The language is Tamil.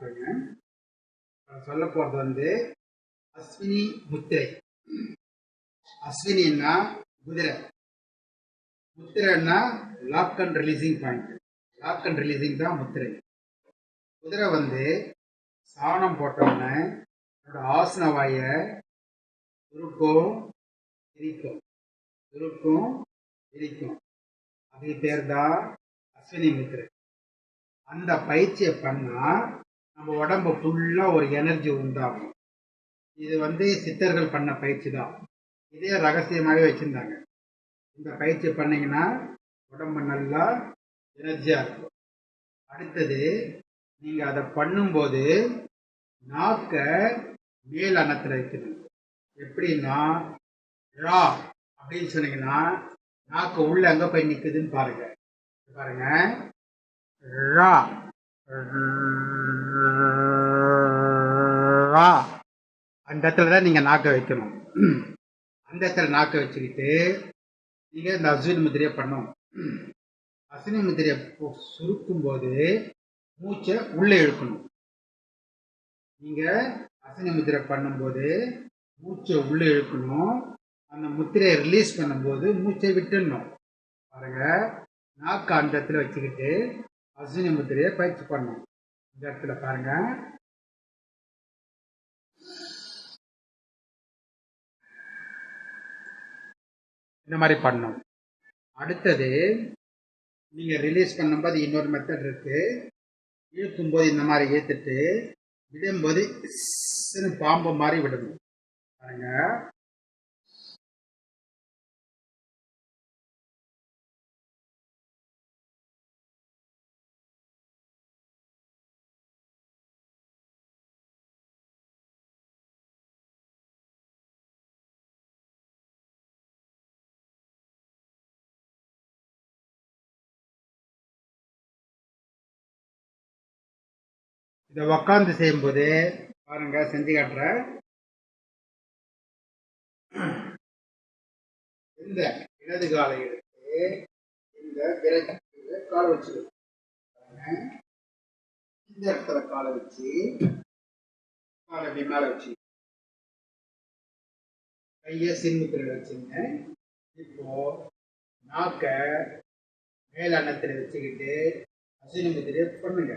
பார்த்துக்கோங்க நான் சொல்ல போகிறது வந்து அஸ்வினி முத்திரை. அஸ்வினின்னா குதிரை. முத்திரைன்னா lock and releasing point lock and releasing தான் முத்திரை. குதிரை வந்து சாணம் போட்டோன்னே என்னோட ஆசன வாயை துருக்கும் இரிக்கும் துருக்கும் இரிக்கும் அது பேர் தான் அஸ்வினி முத்திரை. அந்த பயிற்சியை பண்ணால் நம்ம உடம்பு ஃபுல்லாக ஒரு எனர்ஜி உண்டாகும். இது வந்து சித்தர்கள் பண்ண பயிற்சி தான். இதே ரகசியமாகவே வச்சுருந்தாங்க. இந்த பயிற்சி பண்ணிங்கன்னா உடம்பு நல்லா எனர்ஜியாக இருக்கும். அடுத்தது நீங்கள் அதை பண்ணும்போது நாக்கை மேல் அன்னத்தில் வைக்கணும். எப்படின்னா ரா அப்படின்னு சொன்னீங்கன்னா நாக்கு உள்ள எங்கே போய் நிற்குதுன்னு பாருங்க. பாருங்க. ரா. ரா அந்த இடத்துல தான் நீங்கள் நாக்கை வைக்கணும். அந்த இடத்துல நாக்கை வச்சுக்கிட்டு நீங்கள் இந்த அஸ்வினி முதிரையை பண்ணணும். அஸ்வினி முதிரையை சுருக்கும் போது மூச்சை உள்ளே இழுக்கணும். நீங்கள் அஸ்வினி முதிரை பண்ணும்போது மூச்சை உள்ளே இழுக்கணும். அந்த முத்திரையை ரிலீஸ் பண்ணும்போது மூச்சை விட்டுடணும். பாருங்க நாக்கு அந்த இடத்துல வச்சுக்கிட்டு அஸ்வினி முத்திரையை பயிற்சி பண்ணணும். இந்த இடத்துல பாருங்கள் இந்த மாதிரி பண்ணணும் அடுத்தது நீங்கள் ரிலீஸ் பண்ணும்போது இன்னொரு மெத்தட் இருக்குது இழுக்கும்போது இந்த மாதிரி ஏற்றுட்டு விடும்போது பாம்பு மாதிரி விடணும். பாருங்கள் இதை உக்காந்து செய்யும்போது பாருங்க செஞ்சு காட்டுறேன் இந்த இடது காலை எடுத்து இந்த விரல் காலை வச்சுக்கணும் பாருங்க. இந்த இடத்துல காலை வச்சு காலை மேலே வச்சு. கையை சின்முத்திரையில் வச்சுங்க. இப்போ நாக்க மேல் வச்சுக்கிட்டு அசினமுத்திரையை பண்ணுங்க.